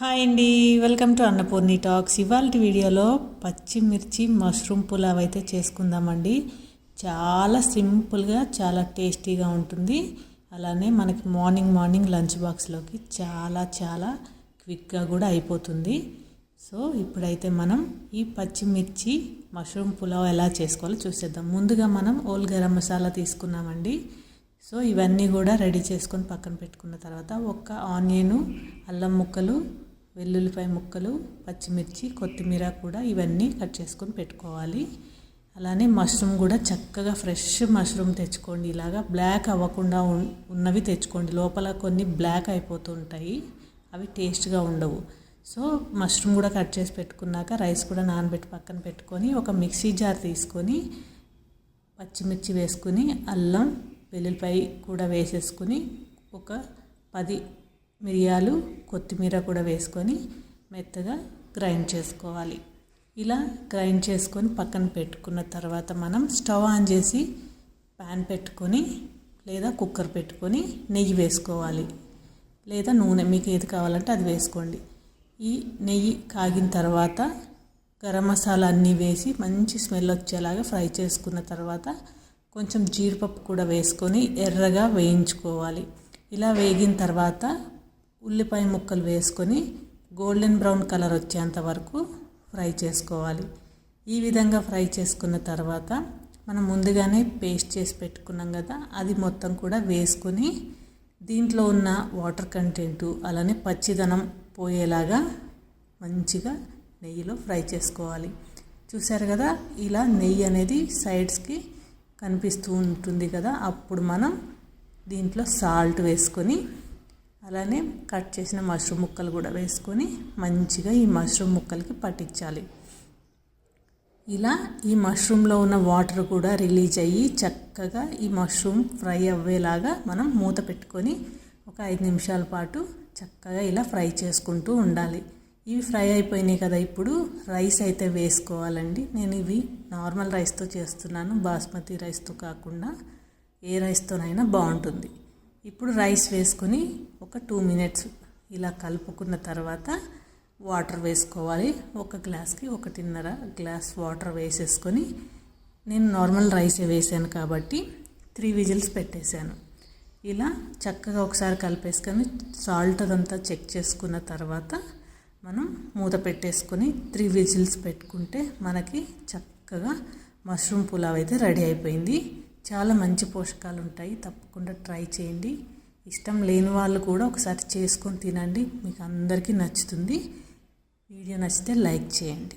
Hi అండి welcome to Annapurni talks. ఇవాళ వీడియోలో పచ్చిమిర్చి మష్రూమ్ పులావ్ అయితే చేసుకుందామండి. చాలా సింపుల్గా చాలా టేస్టీగా ఉంటుంది. అలానే మనకి మార్నింగ్ మార్నింగ్ లంచ్ బాక్స్లోకి చాలా చాలా క్విక్గా కూడా అయిపోతుంది. సో ఇప్పుడైతే మనం ఈ పచ్చిమిర్చి మష్రూమ్ పులావ్ ఎలా చేసుకోవాలో చూసేద్దాం. ముందుగా మనం ఓల్ గరం మసాలా తీసుకున్నామండి. సో ఇవన్నీ కూడా రెడీ చేసుకొని పక్కన పెట్టుకున్న తర్వాత ఒక్క ఆనియను అల్లం ముక్కలు వెల్లుల్లిపాయ ముక్కలు పచ్చిమిర్చి కొత్తిమీర కూడా ఇవన్నీ కట్ చేసుకొని పెట్టుకోవాలి. అలానే మష్రూమ్ కూడా చక్కగా ఫ్రెష్ మష్రూమ్ తెచ్చుకోండి. ఇలాగా బ్లాక్ అవ్వకుండా ఉన్నవి తెచ్చుకోండి. లోపల కొన్ని బ్లాక్ అయిపోతుంటాయి అవి టేస్ట్గా ఉండవు. సో మష్రూమ్ కూడా కట్ చేసి పెట్టుకున్నాక రైస్ కూడా నానబెట్టి పక్కన పెట్టుకొని ఒక మిక్సీ జార్ తీసుకొని పచ్చిమిర్చి వేసుకుని అల్లం వెల్లుల్లిపాయ కూడా వేసేసుకుని ఒక పది మిరియాలు కొత్తిమీర కూడా వేసుకొని మెత్తగా గ్రైండ్ చేసుకోవాలి. ఇలా గ్రైండ్ చేసుకొని పక్కన పెట్టుకున్న తర్వాత మనం స్టవ్ ఆన్ చేసి ప్యాన్ పెట్టుకొని లేదా కుక్కర్ పెట్టుకొని నెయ్యి వేసుకోవాలి. లేదా నూనె మీకు ఏది కావాలంటే అది వేసుకోండి. ఈ నెయ్యి కాగిన తర్వాత గరం మసాలా అన్నీ వేసి మంచి స్మెల్ వచ్చేలాగా ఫ్రై చేసుకున్న తర్వాత కొంచెం జీడిపప్పు కూడా వేసుకొని ఎర్రగా వేయించుకోవాలి. ఇలా వేగిన తర్వాత ఉల్లిపాయ ముక్కలు వేసుకొని గోల్డెన్ బ్రౌన్ కలర్ వచ్చేంత వరకు ఫ్రై చేసుకోవాలి. ఈ విధంగా ఫ్రై చేసుకున్న తర్వాత మనం ముందుగానే పేస్ట్ చేసి పెట్టుకున్నాం కదా అది మొత్తం కూడా వేసుకొని దీంట్లో ఉన్న వాటర్ కంటెంటు అలానే పచ్చిదనం పోయేలాగా మంచిగా నెయ్యిలో ఫ్రై చేసుకోవాలి. చూసారు కదా ఇలా నెయ్యి అనేది సైడ్స్కి కనిపిస్తూ ఉంటుంది కదా అప్పుడు మనం దీంట్లో సాల్ట్ వేసుకొని అలానే కట్ చేసిన మష్రూమ్ ముక్కలు కూడా వేసుకొని మంచిగా ఈ మష్రూమ్ ముక్కలకి పట్టించాలి. ఇలా ఈ మష్రూమ్లో ఉన్న వాటర్ కూడా రిలీజ్ అయ్యి చక్కగా ఈ మష్రూమ్ ఫ్రై అవ్వేలాగా మనం మూత పెట్టుకొని ఒక ఐదు నిమిషాల పాటు చక్కగా ఇలా ఫ్రై చేసుకుంటూ ఉండాలి. ఇవి ఫ్రై అయిపోయినాయి కదా ఇప్పుడు రైస్ అయితే వేసుకోవాలండి. నేను ఇవి నార్మల్ రైస్తో చేస్తున్నాను బాస్మతి రైస్తో కాకుండా ఏ రైస్తోనైనా బాగుంటుంది. ఇప్పుడు రైస్ వేసుకొని ఒక టూ మినిట్స్ ఇలా కలుపుకున్న తర్వాత వాటర్ వేసుకోవాలి. ఒక గ్లాస్కి ఒకటిన్నర గ్లాస్ వాటర్ వేసేసుకొని నేను నార్మల్ రైస్ వేసాను కాబట్టి త్రీ విజిల్స్ పెట్టేశాను. ఇలా చక్కగా ఒకసారి కలిపేసుకొని సాల్ట్ అదంతా చెక్ చేసుకున్న తర్వాత మనం మూత పెట్టేసుకొని త్రీ విజిల్స్ పెట్టుకుంటే మనకి చక్కగా మష్రూమ్ పులావ్ అయితే రెడీ అయిపోయింది. చాలా మంచి పోషకాలు ఉంటాయి తప్పకుండా ట్రై చేయండి. ఇష్టం లేని వాళ్ళు కూడా ఒకసారి చేసుకొని తినండి. మీకు అందరికీ నచ్చుతుంది. వీడియో నచ్చితే లైక్ చేయండి.